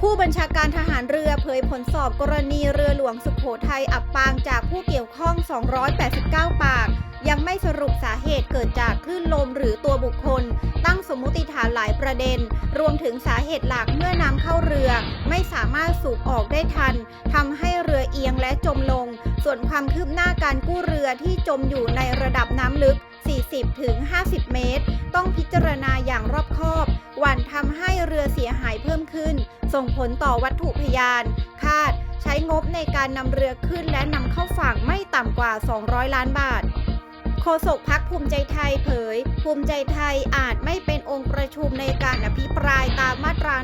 ผู้บัญชาการทหารเรือเผยผลสอบกรณีเรือหลวงสุขโขทัยอับปางจากผู้เกี่ยวข้อง 289 ปาก ยังไม่สรุปสาเหตุเกิดจากคลื่นลมหรือตัวบุคคล ตั้งสมมติฐานหลายประเด็น รวมถึงสาเหตุหลักเมื่อน้ำเข้าเรือ ไม่สามารถสูบออกได้ทันทำให้เรือเอียงและจมลง ส่วนความคืบหน้าการกู้เรือที่จมอยู่ในระดับน้ำลึก 40-50 เมตร ต้องพิจารณาอย่างรอบคอบ หวั่นทำให้เรือเสียหายเพิ่มขึ้น ส่งผลต่อวัตถุพยาน คาดใช้งบในการนำเรือขึ้นและนำเข้าฝั่งไม่ต่ำกว่า 200 ล้านบาทโฆษกพักภูมิใจไทยเผย ภูมิใจไทยอาจไม่เป็นองค์ประชุมในการอภิปรายตามมาตรา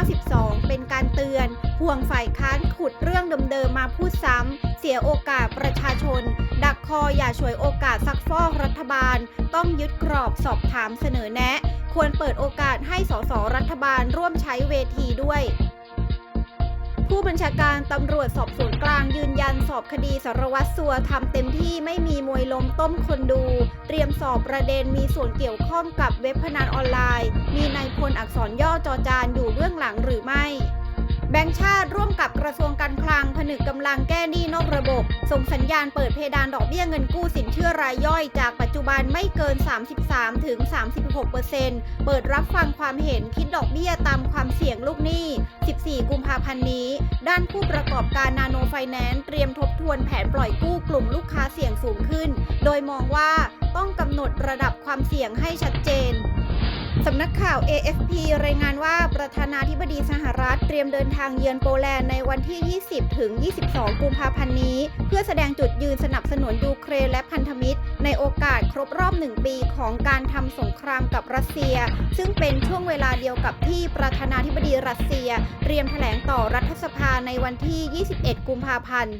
152 เป็นการเตือน ห่วงฝ่ายค้านขุดเรื่องเดิมๆมาพูดซ้ำ เสียโอกาสประชาชน ดักคออย่าฉวยโอกาสซักฟอกรัฐบาล ต้องยึดกรอบสอบถามเสนอแนะ ควรเปิดโอกาสให้สสรัฐบาลร่วมใช้เวทีด้วยผู้บัญชาการตำรวจสอบสวนกลางยืนยันสอบคดีสารวัตรสัวทำเต็มที่ไม่มีมวยลมต้มคนดู เตรียมสอบประเด็นมีส่วนเกี่ยวข้องกับเว็บพนันออนไลน์ มีนายพลอักษรย่อจอจานอยู่เบื้องหลังหรือไม่ แบงก์ชาติร่วมกับกระทรวงการคลังผนึกกำลังแก้หนี้นอกระบบ ส่งสัญญาณเปิดเพดานดอกเบี้ยเงินกู้สินเชื่อรายย่อยจากปัจจุบันไม่เกิน 33ถึง36 เปิดรับฟังความเห็นคิดดอกเบี้ยตามความเสี่ยงลูกหนี้ 14 กุมภาพันธ์นี้ ด้านผู้ประกอบการนาโนไฟแนนซ์เตรียมทบทวนแผนปล่อยกู้กลุ่มลูกค้าเสี่ยงสูงขึ้น โดยมองว่าต้องกำหนดระดับความเสี่ยงให้ชัดเจน สำนักข่าว AFP รายงานว่าประธานาธิบดีสหรัฐเตรียมเดินทางเยือนโปแลนด์ในวันที่ 20 ถึง 22 กุมภาพันธ์นี้ เพื่อแสดงจุดยืนสนับสนุนยูเครนและพันธมิตร ในโอกาสครบรอบ 1 ปีของการทำสงครามกับรัสเซีย ซึ่งเป็นช่วงเวลาเดียวกับที่ประธานาธิบดีรัสเซีย เตรียมแถลงต่อรัฐสภาในวันที่ 21 กุมภาพันธ์